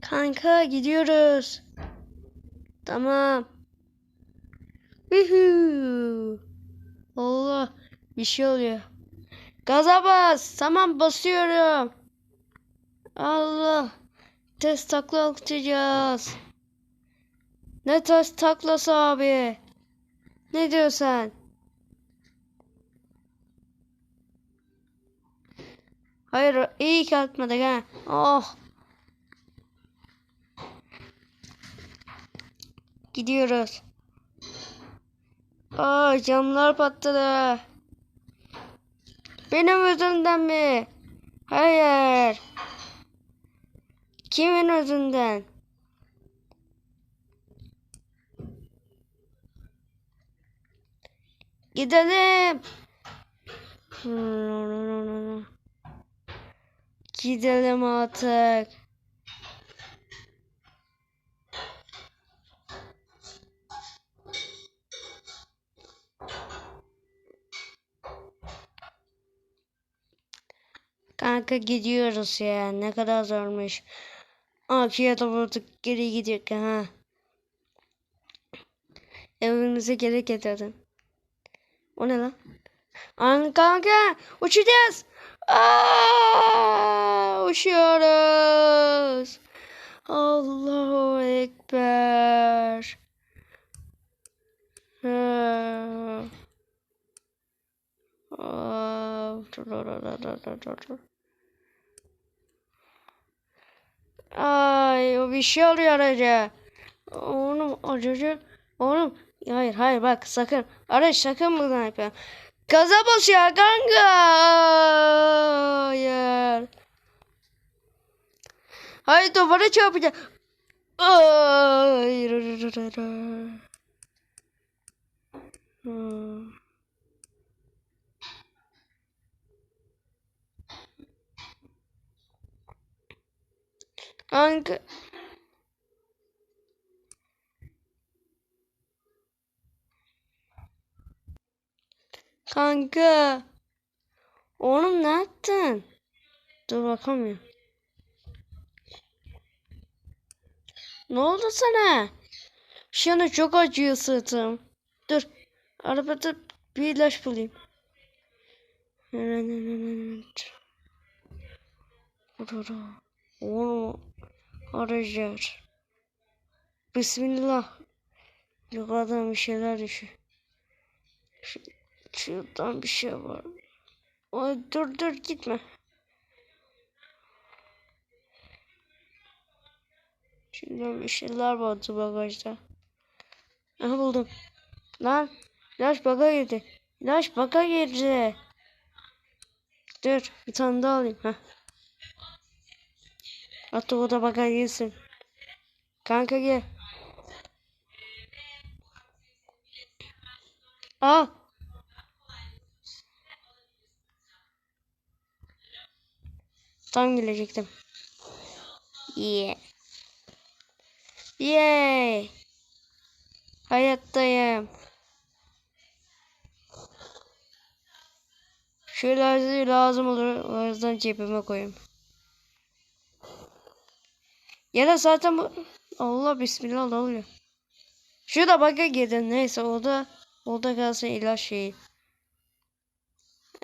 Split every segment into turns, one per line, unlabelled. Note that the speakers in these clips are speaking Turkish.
Kanka gidiyoruz. Tamam. Yuhuu. Allah bir şey oluyor. Gaza bas. Tamam basıyorum. Allah. Test takla atacağız. Ne test taklası abi? Ne diyorsun? Hayır iyi ki atmadık ha. Oh. Gidiyoruz. Aa camlar patladı. Benim yüzümden mi? Hayır. Kimin yüzünden? Gidelim. Gidelim artık. Kanka gidiyoruz ya. Ne kadar zormuş. Afiyet olsun. Geri gidiyor ha. Evimize geri getirdim. O ne lan? An kanka uçacağız. Aa, uçuyoruz. Allahu Ekber. Aa, Ay o bir şey oluyor araca. Oğlum aracı. Oğlum hayır hayır bak sakın. Araç sakın buradan yapma. Gaza bas ya kanka. Hayır. Hayır duvara çarpacak. Hayır. Hmm. Kanka. Oğlum ne yaptın? Dur bakamıyorum. Ne oldu sana? Şu çok acıyor sırtım. Dur. Arabada bir ilaç bulayım. Oğlum. Arayacağız. Bismillah. Yukarıdan bir şeyler düşüyor. Şu, şuradan bir şey var. Ay, dur dur gitme. Şuradan bir şeyler vardı bagajda. Aha buldum. Lan. İlaç baga girdi. İlaç baga girdi. Dur bir tane daha alayım. Heh. Hatta o da baga girsin. Kanka gel. Al. Tam gelecektim. Yeah. Yay. Hayattayım. Şöyle lazım olur. O yüzden cebime koyayım. Ya da zaten bu... Allah bismillah ne oluyor? Şurada baka gidin. Neyse o da o da kalsın ilaç şeyi.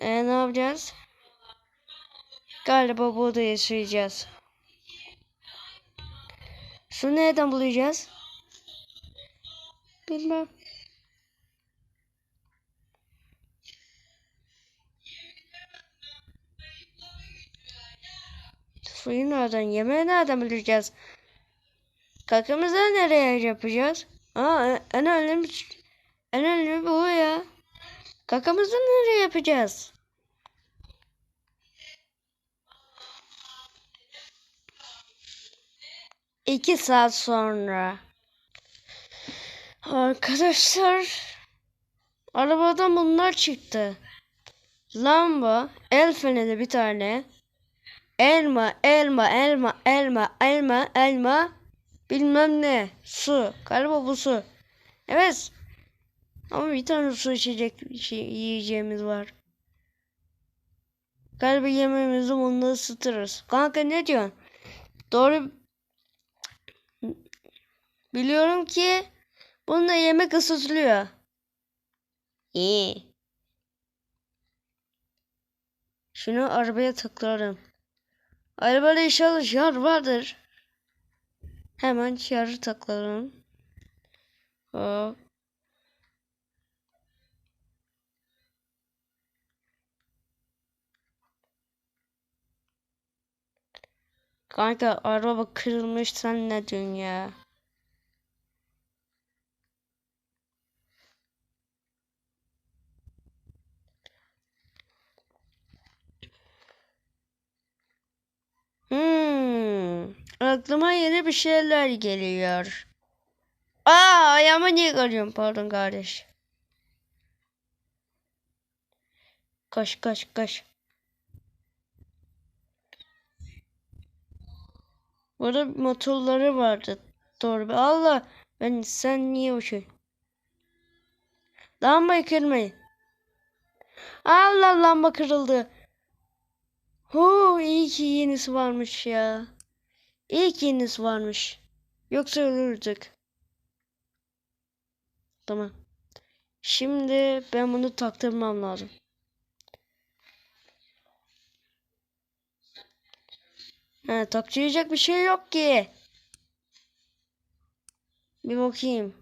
E ne yapacağız? Galiba burada yaşayacağız. Su nereden bulacağız? Bilmem. Suyu nereden, yemeği nereden bulacağız? Kakamızı nereye yapacağız? Aa, en önemli, en önemli bu ya. Kakamızı nereye yapacağız? İki saat sonra. Arkadaşlar. Arabadan bunlar çıktı. Lamba, el feneri bir tane. Elma, elma, elma, elma, elma, elma. Bilmem ne. Su. Galiba bu su. Evet. Ama bir tane su içecek şey, yiyeceğimiz var. Galiba yemeğimizi bununla ısıtırız. Kanka ne diyorsun? Doğru Biliyorum ki bununla yemek ısıtılıyor. İyi. Şunu arabaya tıklarım. Arabada inşallah şarj vardır. Hemen şarjı tıklarım. Hop. Kanka araba kırılmış sen ne diyorsun ya? Hmm, aklıma yeni bir şeyler geliyor. Aa ayağımı niye kırıyorum? Pardon kardeş. Koş koş koş. Burada motorları vardı. Doğru. Allah ben sen niye uçuyorsun? Lambayı kırmayın. Allah lamba kırıldı. Hu iyi ki yenisi varmış ya. İyi ki yenisi varmış. Yoksa ölürdük. Tamam. Şimdi ben bunu taktırmam lazım. Ha, taktıracak bir şey yok ki. Bir bakayım.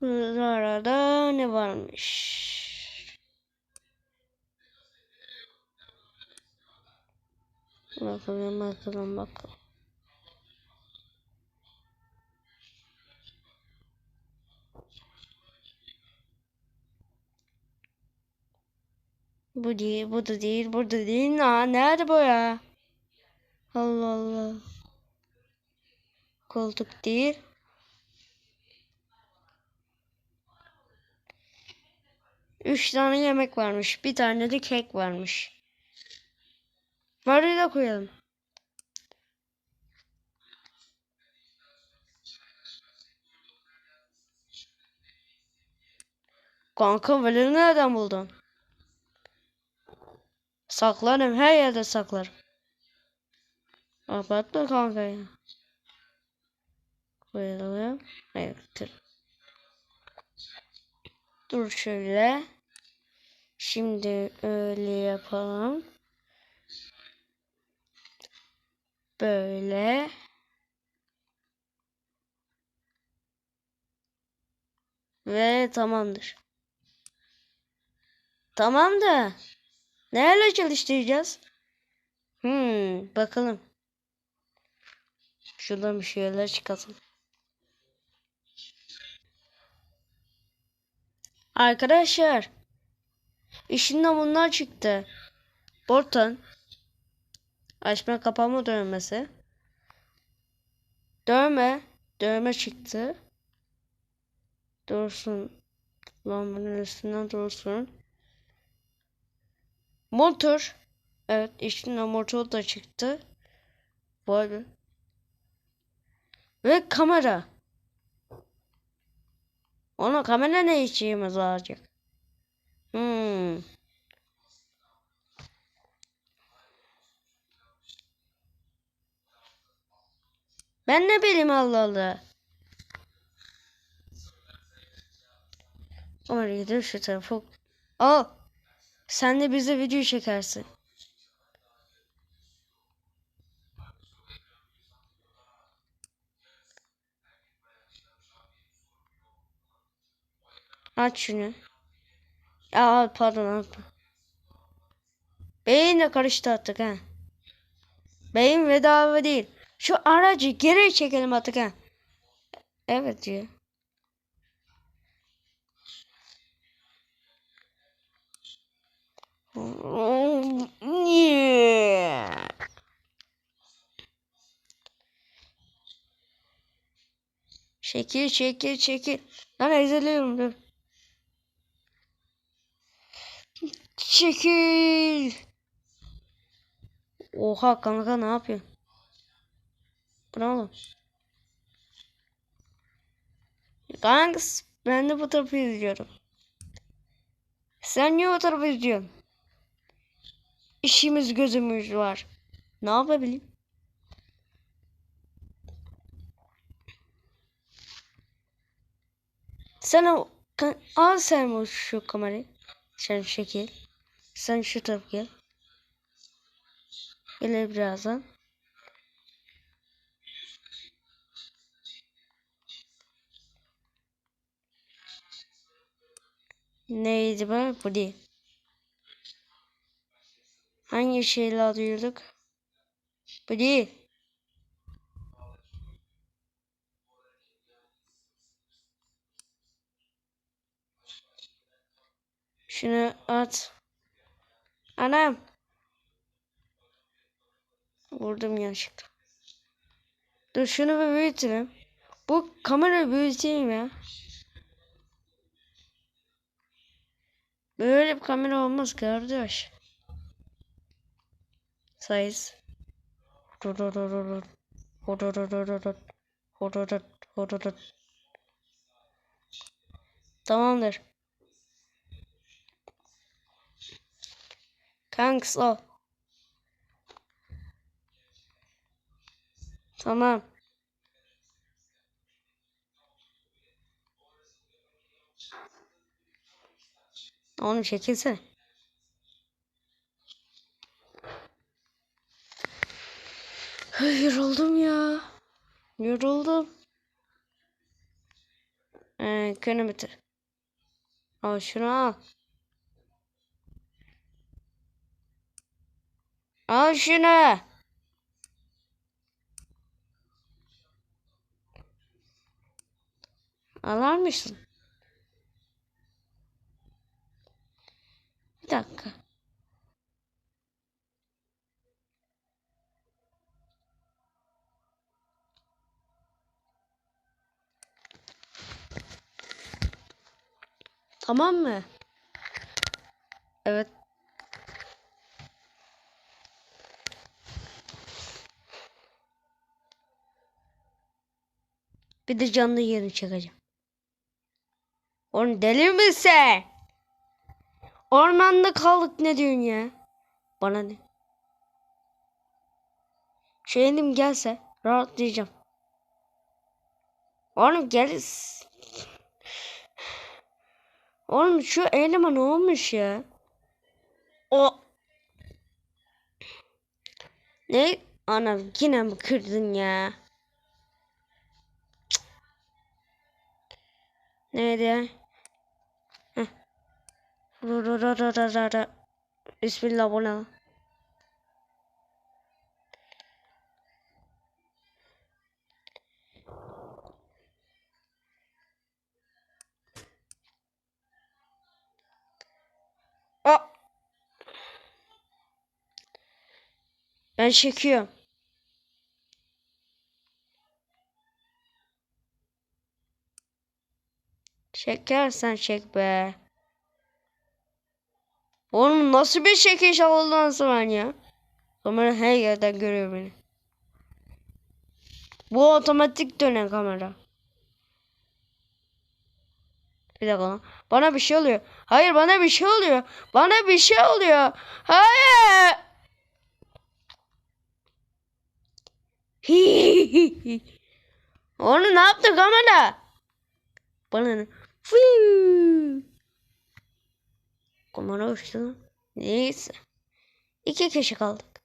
Buralarda ne varmış? Bakalım bakalım bakalım. Bu değil, bu da değil, burada değil. Aa, nerede bu ya? Allah Allah. Koltuk değil. Üç tane yemek varmış. Bir tane de kek varmış. Varı da koyalım. Kanka böyle nereden buldun? Saklarım her yerde saklarım. Abartma kanka ya. Koyalım. Evet. Dur. Şöyle. Şimdi öyle yapalım. Böyle. Ve tamamdır. Tamam da neyle çalıştıracağız? Hmm, bakalım. Şuradan bir şeyler çıkalım. Arkadaşlar işinden bunlar çıktı. Bortan açma kapama dövmesi. Dövme. Dövme çıktı. Dursun. Lambanın üstünden dursun. Motor. Evet içinden motor da çıktı. Vay. Ve kamera. Ona kamera ne işimiz olacak? Hmm. Ben ne bileyim Allah Allah. Oraya gidip şu tarafa. Aa, sen de bize video çekersin. Aç şunu. Aa pardon atma. Beyinle karıştı artık ha. Beyin bedava değil. Şu aracı geri çekelim artık ha. Evet diyor. Çekil çekil çekil. Lan eziliyorum dur. Çekil. Oha kanka ne yapıyor? Bravo. Kanks ben de bu tarafı izliyorum. Sen niye o tarafı izliyorsun? İşimiz gözümüz var. Ne yapabilirim? Ka- al sen o şu kamerayı. Sen şekil. Sen şu tarafa gel. Gel birazdan. Neydi bu? Bu değil. Hangi şeyle alıyorduk? Bu değil. Şunu at. Anam. Vurdum yanlışlıkla. Dur şunu bir büyütelim. Bu kamerayı büyüteyim ya. Böyle bir kamera olmaz kardeş. Size. Tamamdır. Kanks al. Tamam. Oğlum çekilsene. Yoruldum ya. Yoruldum. Ee, kilometre. Al şunu al. Al şunu. Alar mısın? Bir dakika. Tamam mı? Evet. Bir de canlı yerini çekeceğim. Oğlum deli misin? Ormanda kaldık ne diyorsun ya? Bana ne? Şu elim gelse rahatlayacağım. Oğlum gel. Oğlum şu elime ne olmuş ya? O. Ne? Ana yine mi kırdın ya? Cık. Neydi? Heh. Bismillah bu ne? Ben çekiyorum. Çekersen çek be. Oğlum nasıl bir çekiş Allah'ın zaman ya? Kamera her yerden görüyor beni. Bu otomatik dönen kamera. Bir dakika lan. Bana bir şey oluyor. Hayır bana bir şey oluyor. Bana bir şey oluyor. Hayır. Onu ne yaptı kamera? Bana. Kamera uçtu. Neyse. İki kişi kaldık.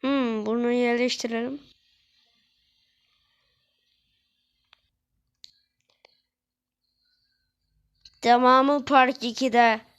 Hmm, bunu yerleştirelim. Tamamı Park 2'de.